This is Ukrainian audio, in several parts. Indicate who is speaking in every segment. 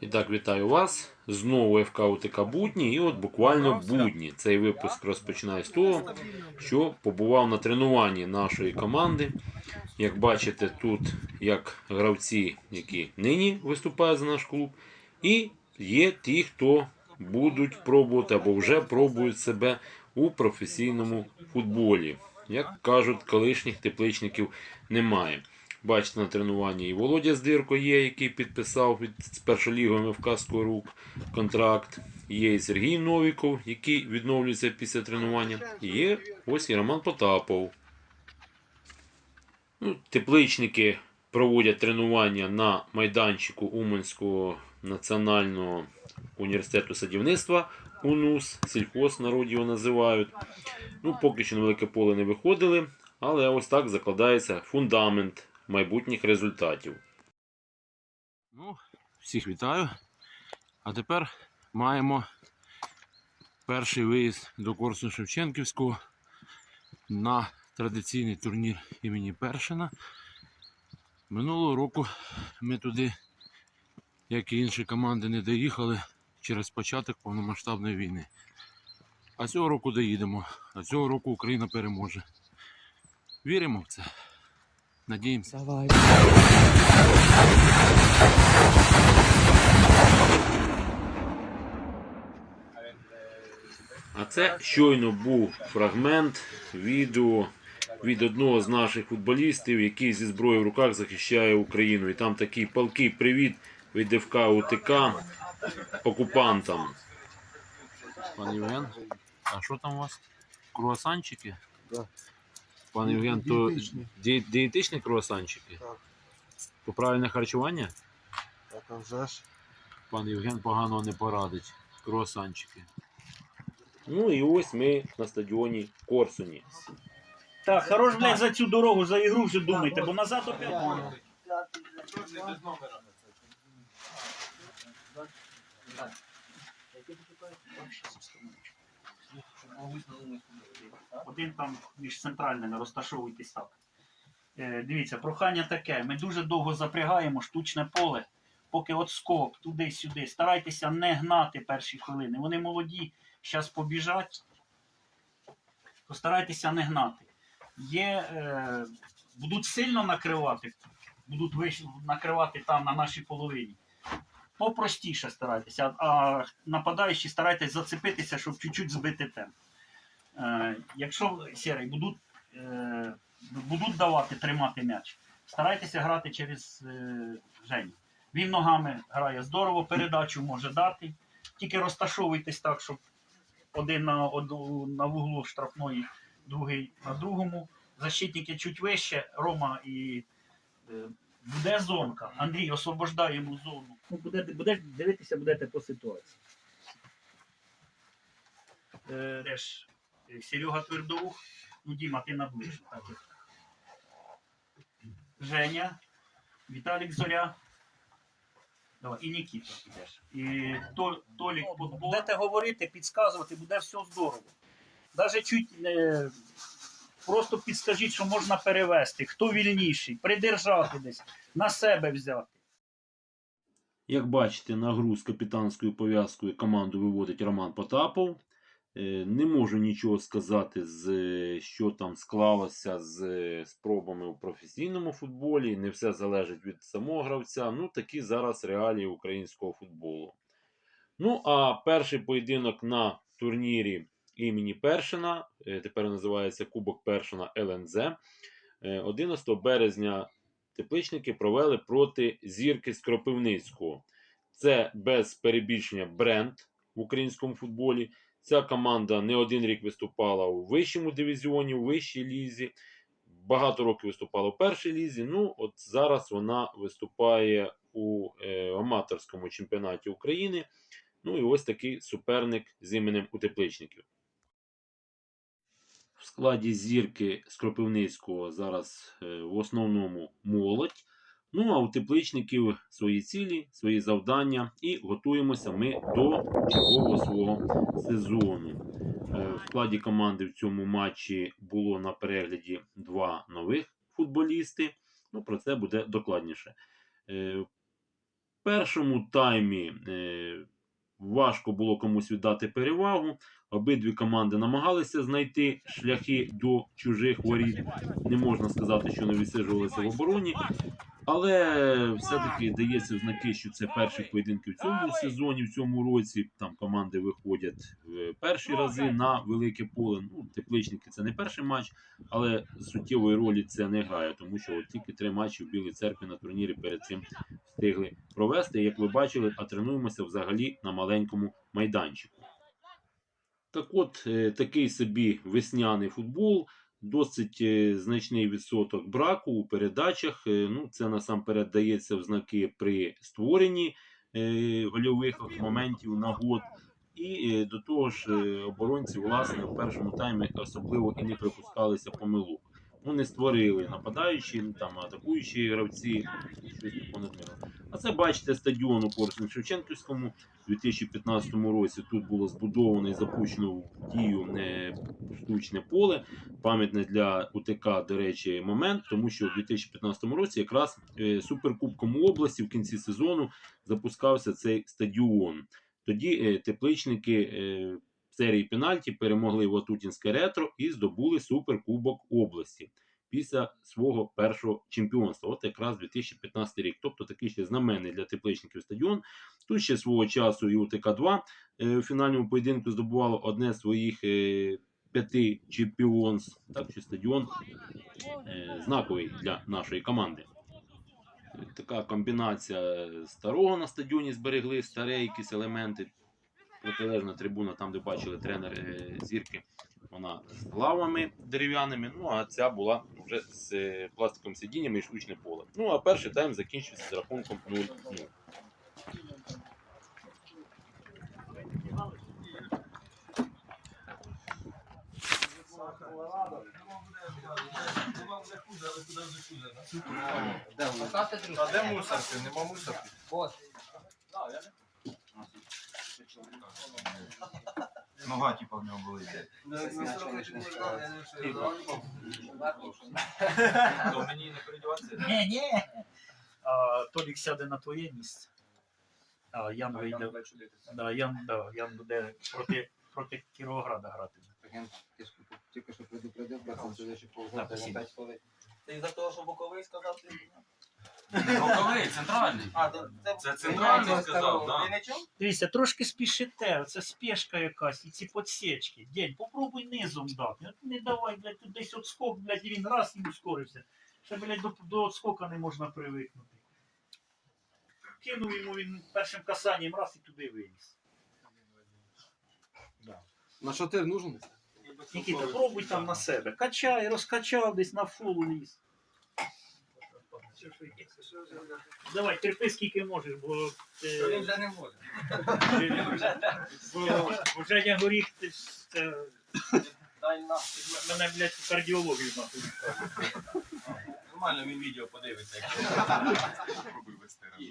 Speaker 1: І так, вітаю вас. Знову ФК УТК Будні. І от буквально будні. Цей випуск розпочинає з того, що побував на тренуванні нашої команди. Як бачите, тут як гравці, які нині виступають за наш клуб, і є ті, хто будуть пробувати або вже пробують себе у професійному футболі. Як кажуть, колишніх тепличників немає. Бачите, на тренуванні і Володя Здирко є, який підписав з першоліговим ФК Скорук контракт. Є і Сергій Новіков, який відновлюється після тренування. І є ось і Роман Потапов. Ну, тепличники проводять тренування на майданчику Уманського національного університету садівництва УНУС, сільхоз в народі його називають. Ну, поки що на велике поле не виходили, але ось так закладається фундамент майбутніх результатів. Ну, всіх вітаю. А тепер маємо перший виїзд до Корсу Шевченківського на традиційний турнір імені Першина. Минулого року ми туди, як і інші команди, не доїхали через початок повномасштабної війни. А цього року доїдемо. А цього року Україна переможе. Віримо в це. Надіємося.
Speaker 2: Давай.
Speaker 1: А це щойно був фрагмент відео від одного з наших футболістів, який зі зброєю в руках захищає Україну. І там такий палкий привіт від ФК УТК окупантам. Пан Євген, а що там у вас? Круасанчики?
Speaker 2: Да.
Speaker 1: Пан Євген, то
Speaker 2: Дієтичні.
Speaker 1: ді- дієтичні круасанчики?
Speaker 2: Так.
Speaker 1: То правильне харчування?
Speaker 2: Так, а вже ж.
Speaker 1: Пан Євген поганого не порадить. Круасанчики. Ну і ось ми на стадіоні Корсуні.
Speaker 3: Так, хорош, блядь, за цю дорогу, за ігру вже думайте, бо назад опять. Один там між центральними розташовуйтесь так. Е, дивіться, прохання таке. Ми дуже довго запрягаємо штучне поле, поки от скок, туди-сюди. Старайтеся не гнати перші хвилини. Вони молоді, зараз побіжать. Постарайтеся не гнати. Є, е, будуть сильно накривати, будуть накривати там на нашій половині. Попростіше старайтеся, а нападаючі старайтесь зацепитися, щоб чуть-чуть збити темп. Е, якщо серий будуть, е, будуть давати тримати м'яч, старайтеся грати через е, Женю. Він ногами грає здорово, передачу може дати. Тільки розташовуйтесь так, щоб один на, од- на вуглу штрафної, другий на другому. Защитники чуть вище, Рома і е, буде зонка. Андрій освобождає йому зону. Ну, буде, буде дивитися, будете по ситуації. Е, теж Серега Твердоух, ну Діма, ти наближив. Так. Женя, Віталік Зоря. Давай, і Нікіта підеш. І то, Толік Подбор. Будете говорити, підказувати, буде все здорово. Навіть чуть е, просто підскажіть, що можна перевести, хто вільніший, придержати десь, на себе взяти.
Speaker 1: Як бачите, на гру з капітанською пов'язкою команду виводить Роман Потапов. Е, Не можу нічого сказати, е, що там склалося з е, спробами у професійному футболі. Не все залежить від самого гравця. Ну, такі зараз реалії українського футболу. Ну, а перший поєдинок на турнірі імені Першина, е, тепер називається Кубок Першина ЛНЗ. Е, 11 березня тепличники провели проти зірки з Кропивницького. Це без перебільшення бренд в українському футболі. Ця команда не один рік виступала у вищому дивізіоні, у вищій лізі. Багато років виступала у першій лізі. Ну, от зараз вона виступає у е, аматорському чемпіонаті України. Ну і ось такий суперник з іменем Утепличників. В складі зірки з Кропивницького зараз е, в основному молодь. Ну а у тепличників свої цілі, свої завдання, і готуємося ми до чергового свого сезону. Е, В складі команди в цьому матчі було на перегляді два нових футболісти. Ну, про це буде докладніше. Е, першому таймі важко було комусь віддати перевагу. Обидві команди намагалися знайти шляхи до чужих воріт. Не можна сказати, що не відсиджувалися в обороні. Але все-таки дається знаки, що це перші поєдинки в цьому сезоні, в цьому році. Там команди виходять в перші рази на велике поле. Ну, тепличники це не перший матч, але суттєвої ролі це не грає, тому що от тільки три матчі в Білій церкві на турнірі перед цим встигли провести. Як ви бачили, а тренуємося взагалі на маленькому майданчику. Так от, е, такий собі весняний футбол. Досить е, значний відсоток браку у передачах. Е, Ну, це насамперед дається в знаки при створенні е, гольових моментів нагод. І до того ж, оборонці, власне, в першому таймі особливо і не припускалися помилок. Ну, не створили нападаючі, ну, там атакуючі гравці, щось такого надмірно. А це бачите стадіон у Корсун Шевченківському у 2015 році. Тут було збудовано і запущено в дію е, штучне поле пам'ятне для УТК, до речі, момент, тому що в 2015 році якраз е, суперкубком області в кінці сезону запускався цей стадіон. Тоді е, тепличники серії пенальті перемогли Ватутінське ретро і здобули суперкубок області після свого першого чемпіонства. От якраз 2015 рік. Тобто такий ще знаменний для тепличників стадіон. Тут ще свого часу і УТК-2 е, у фінальному поєдинку здобувало одне з своїх е, п'яти чемпіонств. Так що стадіон е, знаковий для нашої команди. Така комбінація старого на стадіоні зберегли, старі якісь елементи. Протилежна трибуна, там, де бачили тренер е, зірки, вона з лавами дерев'яними. Ну а ця була вже з е, пластиковим сидіннями і штучне поле. Ну а перший тайм закінчився з рахунком 0-0.
Speaker 2: А де мусорки? Нема мусорки. Нога типа в нього болить. То мені не передіватися?
Speaker 3: Ні, ні. А, Толік сяде на твоє місце. А Ян вийде. Да, Ян, да, Ян буде проти, проти Кіровограда грати.
Speaker 4: Тільки що предупредив, що ще
Speaker 3: Так,
Speaker 4: полгода на 5 хвилин.
Speaker 5: Ти за того, що боковий сказав, ти
Speaker 2: Боковий, центральний.
Speaker 5: А, то це,
Speaker 2: Це центральний сказав,
Speaker 5: Ти
Speaker 2: так.
Speaker 5: не чув?
Speaker 3: Дивіться, трошки спішите, це спешка якась, і ці подсечки. День, попробуй низом дати. От Не давай, блядь, тут десь отскок, блядь, і він раз і ускорився. Ще, блядь, до, до отскока не можна привикнути. Кинув йому він першим касанням раз і туди виніс.
Speaker 4: На ти нужен?
Speaker 3: Нікіта, пробуй там на себе. Качай, розкачав десь на фул ліз. Давай, терпи скільки можеш, бо
Speaker 5: ти- він вже не може.
Speaker 3: бо вже я горіх, ти ж це
Speaker 5: Дай на.
Speaker 3: мене, блядь, в кардіологію нахуй.
Speaker 2: Нормально він відео подивиться, якщо спробуй вести разом.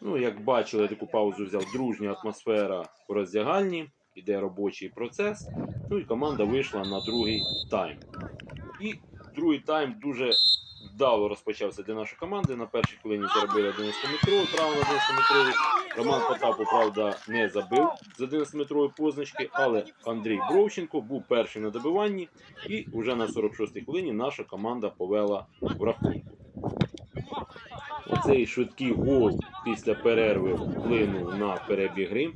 Speaker 1: Ну, як бачили, таку паузу взяв дружня атмосфера в роздягальні, іде робочий процес. Ну і команда вийшла на другий тайм. І другий тайм дуже вдало розпочався для нашої команди. На першій хвилині заробили 11-метровий, право на 11-метровий. Роман Потапов, правда, не забив з 11-метрової позначки, але Андрій Бровченко був перший на добиванні. І вже на 46-й хвилині наша команда повела в рахунку. Оцей швидкий гол після перерви вплинув на перебіг гри.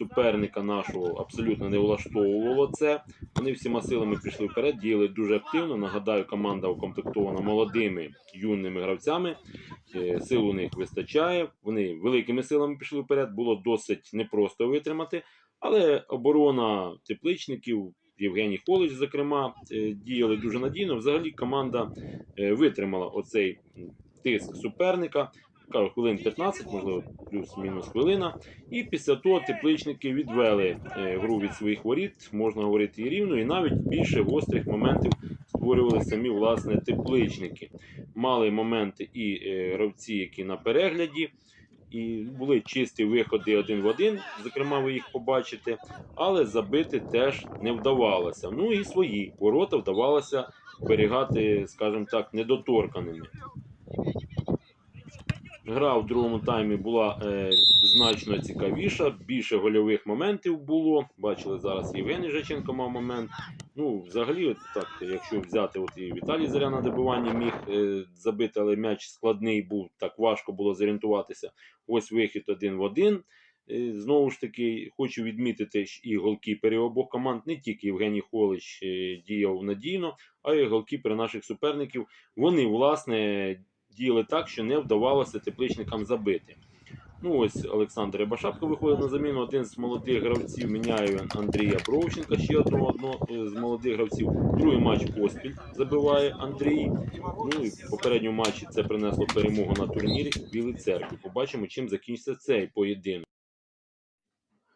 Speaker 1: Суперника нашого абсолютно не влаштовувало це. Вони всіма силами пішли вперед, діяли дуже активно. Нагадаю, команда укомплектована молодими юними гравцями. Е, Сил у них вистачає. Вони великими силами пішли вперед. Було досить непросто витримати. Але оборона тепличників, Євгеній Холич, зокрема, е, діяли дуже надійно. Взагалі команда е, витримала оцей тиск суперника. Хвилин 15, можливо, плюс-мінус хвилина. І після того тепличники відвели е, гру від своїх воріт, можна говорити і рівно, і навіть більше гострих моментів створювали самі власне тепличники. Мали моменти і е, гравці, які на перегляді, і були чисті виходи один в один, зокрема, ви їх побачите, але забити теж не вдавалося. Ну і свої ворота вдавалося зберігати, скажімо так, недоторканими. Гра в другому таймі була е, значно цікавіша, більше гольових моментів було. Бачили, зараз Євгеній Жаченко мав момент. Ну, взагалі, от так, якщо взяти, от і Віталій Заря на добиванні міг е, забити, але м'яч складний був, так важко було зорієнтуватися. Ось вихід один в один. Е, Знову ж таки, хочу відмітити що і голкіпери обох команд, не тільки Євгеній Холич е, діяв надійно, а й голкіпери наших суперників. Вони, власне, діяли так, що не вдавалося тепличникам забити. Ну ось Олександр Рябошапко виходить на заміну. Один з молодих гравців міняє Андрія Бровченка, ще одного, одного е, з молодих гравців. Другий матч поспіль забиває Андрій. Ну і в попередньому матчі це принесло перемогу на турнірі Білій церкві. Побачимо, чим закінчиться цей поєдинок.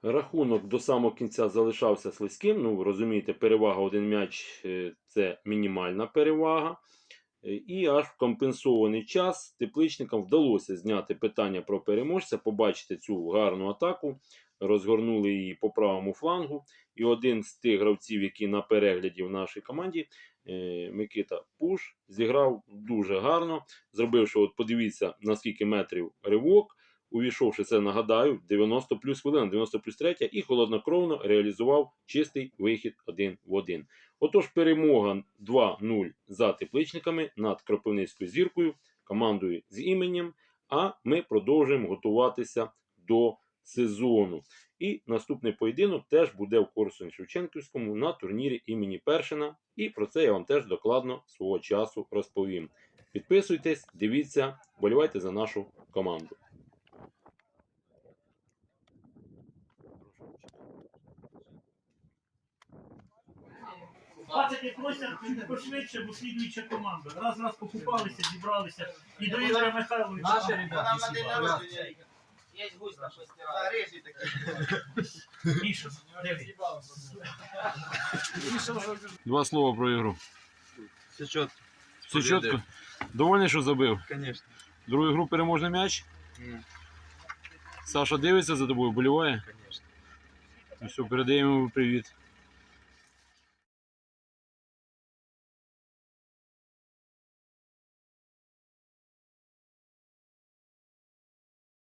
Speaker 1: Рахунок до самого кінця залишався слизьким. Ну, розумієте, перевага один м'яч е, це мінімальна перевага. Е, І аж в компенсований час тепличникам вдалося зняти питання про переможця, побачити цю гарну атаку, розгорнули її по правому флангу. І один з тих гравців, які на перегляді в нашій команді, е, Микита Пуш, зіграв дуже гарно, зробивши, от подивіться, на скільки метрів ривок. Увійшовши це, нагадаю, 90 плюс хвилина, 90 плюс третя, і холоднокровно реалізував чистий вихід один в один. Отож, перемога 2-0 за тепличниками над Кропивницькою зіркою, командою з іменем. А ми продовжуємо готуватися до сезону. І наступний поєдинок теж буде в Корсунь Шевченківському на турнірі імені Першина. І про це я вам теж докладно свого часу розповім. Підписуйтесь, дивіться, болівайте за нашу команду.
Speaker 3: Бачите, просять пошвидше, бо слідуюча команда. Раз раз покупалися, зібралися. І до Ігоря Михайловича.
Speaker 5: Наші ребята, на день народження. Є гусь на постирає.
Speaker 3: Міша.
Speaker 1: Два слова про ігру.
Speaker 4: Все чітко.
Speaker 1: Все чітко. Довольний, що забив.
Speaker 4: Конечно.
Speaker 1: Другу гру переможний м'яч.
Speaker 4: Ні.
Speaker 1: Саша дивиться за тобою, боліває.
Speaker 4: Конечно.
Speaker 1: Ну все, передаємо йому привіт.